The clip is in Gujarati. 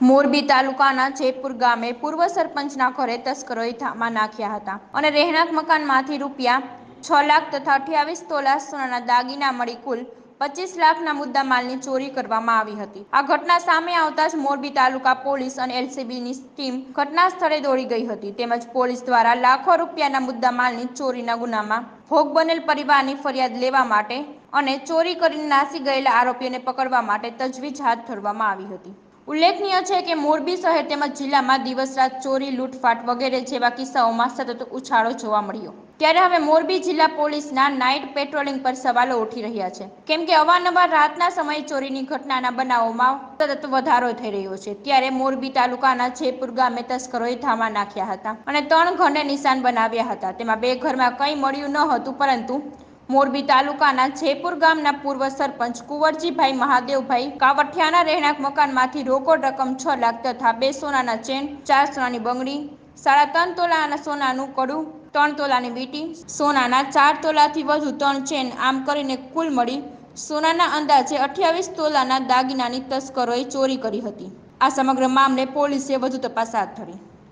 મોરબી તાલુકાના જેતપુર ગામે પૂર્વ સરપંચના ઘરે તસ્કરોએ ધામા નાખ્યા હતા અને રહેણાંક મકાનમાંથી રૂપિયા છ લાખ તથા અઠ્યાવીસ તોલા સોનાના દાગીના મળી કુલ પચીસ લાખના મુદ્દા માલની ચોરી કરવામાં આવી હતી. આ ઘટના સામે આવતા જ મોરબી તાલુકા પોલીસ અને એલસીબીની ટીમ ઘટના સ્થળે દોડી ગઈ હતી. તેમજ પોલીસ દ્વારા લાખો રૂપિયાના મુદ્દા માલની ચોરીના ગુનામાં ભોગ બનેલ પરિવારની ફરિયાદ લેવા માટે અને ચોરી કરીને નાસી ગયેલા આરોપીઓને પકડવા માટે તજવીજ હાથ ધરવામાં આવી હતી. ઉલ્લેખનીય છે કે મોરબી શહેર તેમજ જિલ્લામાં દિવસ રાત ચોરી, લૂંટફાટ વગેરે જેવા કિસ્સાઓમાં સતત ઉછાળો જોવા મળ્યો. ત્યારે હવે મોરબી જિલ્લા પોલીસના નાઇટ પેટ્રોલિંગ પર સવાલો ઉઠી રહ્યા છે. કેમ કે અવારનવાર રાતના સમયે ચોરીની ઘટનાના બનાવોમાં સતત વધારો થઈ રહ્યો છે, ત્યારે મોરબી તાલુકાના જયપુર ગામે તસ્કરોએ ધામા નાખ્યા હતા અને ત્રણ ઘરને નિશાન બનાવ્યા હતા. તેમાં બે ઘરમાં કંઈ મળ્યું ન હતું, પરંતુ મોરબી તાલુકાના જેપુર ગામના પૂર્વ સરપંચ કુંવરજીભાઈ મહાદેવભાઈ કાવઠિયાના રહેણાંક મકાનમાંથી રોકડ રકમ છ લાખ તથા બે સોનાના ચેન, ચાર સોનાની બંગડી, સાડા ત્રણ તોલાના સોનાનું કડું, ત્રણ તોલાની વીટી, સોનાના ચાર તોલાથી વધુ ત્રણ ચેન આમ કરીને કુલ મળી સોનાના અંદાજે અઠ્યાવીસ તોલાના દાગીનાની તસ્કરોએ ચોરી કરી હતી. આ સમગ્ર મામલે પોલીસે વધુ તપાસ હાથ ધરી.